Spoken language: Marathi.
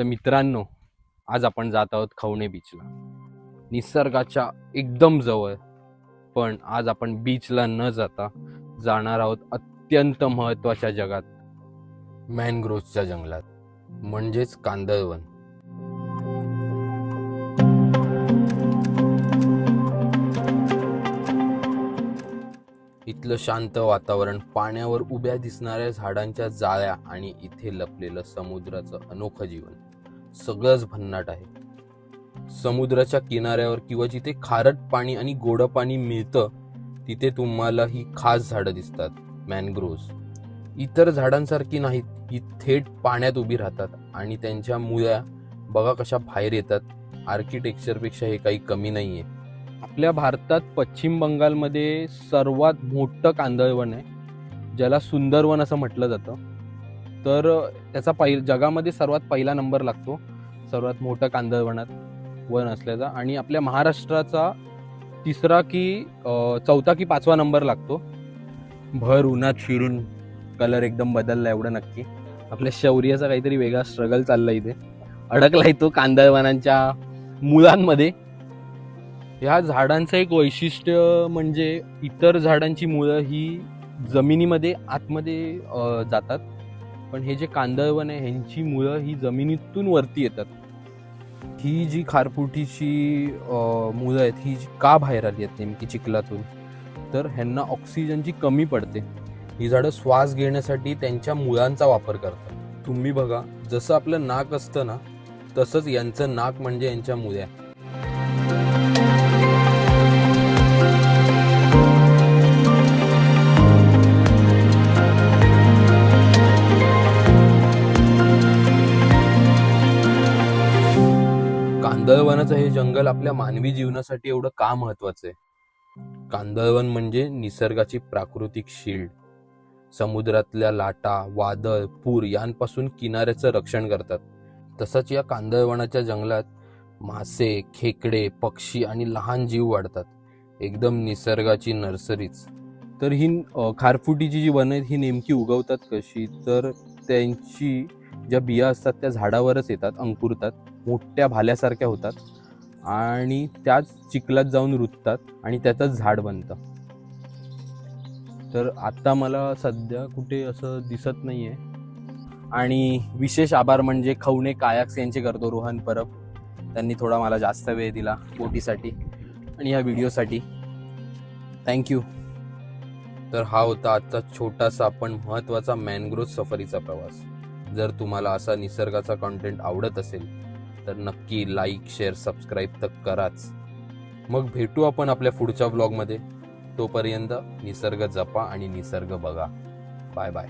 तर मित्रांनो आज आपण जात आहोत खवणे बीचला निसर्गाच्या एकदम जवळ. पण आज आपण बीचला न जाता जाणार आहोत अत्यंत महत्त्वाच्या जगात मॅनग्रोव्हच्या जंगलात. म्हणजेच कांदळवन. इथलं शांत वातावरण पाण्यावर उभ्या दिसणाऱ्या झाडांच्या जाळ्या आणि इथे लपलेलं समुद्राचं अनोखं जीवन. सगळंच भन्नाट आहे. समुद्राच्या किनाऱ्यावर किंवा जिथे खारट पाणी आणि गोड पाणी मिळतं तिथे तुम्हाला ही खास झाडं दिसतात मॅनग्रोव्स इतर झाडांसारखी नाहीत ही थेट पाण्यात उभी राहतात आणि त्यांच्या मुळ्या बघा कशा बाहेर येतात. आर्किटेक्चरपेक्षा हे काही कमी नाही आहे आपल्या भारतात पश्चिम बंगालमध्ये सर्वात मोठं कांदळवन आहे ज्याला सुंदरवन असं म्हटलं जातं. तर त्याचा पहि जगामध्ये सर्वात पहिला नंबर लागतो सर्वात मोठं कांदळवनात वन असल्याचा. आणि आपल्या महाराष्ट्राचा तिसरा की चौथा की पाचवा नंबर लागतो. भर उन्हात फिरून कलर एकदम बदलला एवढं नक्की. आपल्या शौर्याचा काहीतरी वेगळा स्ट्रगल चालला इथे. अडकलाय तो कांदळवनांच्या मुळांमध्ये. ह्या झाडांचं एक वैशिष्ट्य म्हणजे इतर झाडांची मुळं ही जमिनीमध्ये आतमध्ये जातात. पण हे जे कांदळवन आहे ह्यांची मुळं ही जमिनीतून वरती येतात. ही जी खारफुटीची मुलं आहेत ही जी का बाहेर आली आहेत नेमकी चिखलातून? तर ह्यांना ऑक्सिजनची कमी पडते. ही झाडं श्वास घेण्यासाठी त्यांच्या मुळांचा वापर करतात. तुम्ही बघा जसं आपलं नाक असतं ना तसंच यांचं नाक म्हणजे यांच्या मुळ्या. कांदळवनाचं हे जंगल आपल्या मानवी जीवनासाठी एवढं का महत्वाचं आहे? कांदळवन म्हणजे निसर्गाची प्राकृतिक शील्ड. समुद्रातल्या लाटा वादळ पूर यांपासून किनाऱ्याचं रक्षण करतात. तसंच या कांदळवनाच्या जंगलात मासे खेकडे पक्षी आणि लहान जीव वाढतात. एकदम निसर्गाची नर्सरीच. तर ही खारफुटीची जी वनं आहेत ही नेमकी उगवतात कशी? तर त्यांची ज्या बिया असतात त्या झाडावरच येतात अंकुरतात मोठ्या भाल्यासारख्या होतात आणि त्याच चिखलात जाऊन रुततात आणि त्यातच झाड बनतं. तर आत्ता मला सध्या कुठे असं दिसत नाही आहे आणि विशेष आभार म्हणजे खवणे कायाक्स यांचे करतो रोहन परब. त्यांनी थोडा मला जास्त वेळ दिला बोटीसाठी आणि ह्या व्हिडिओसाठी. थँक्यू तर हा होता आजचा छोटासा पण महत्त्वाचा मॅनग्रोव्ह सफरीचा प्रवास. जर तुम्हाला असा निसर्गाचा कंटेंट आवडत असेल तर नक्की लाईक शेअर सबस्क्राईब तर कराच. मग भेटू आपण आपल्या पुढच्या ब्लॉगमध्ये तोपर्यंत निसर्ग जपा आणि निसर्ग बघा. Bye bye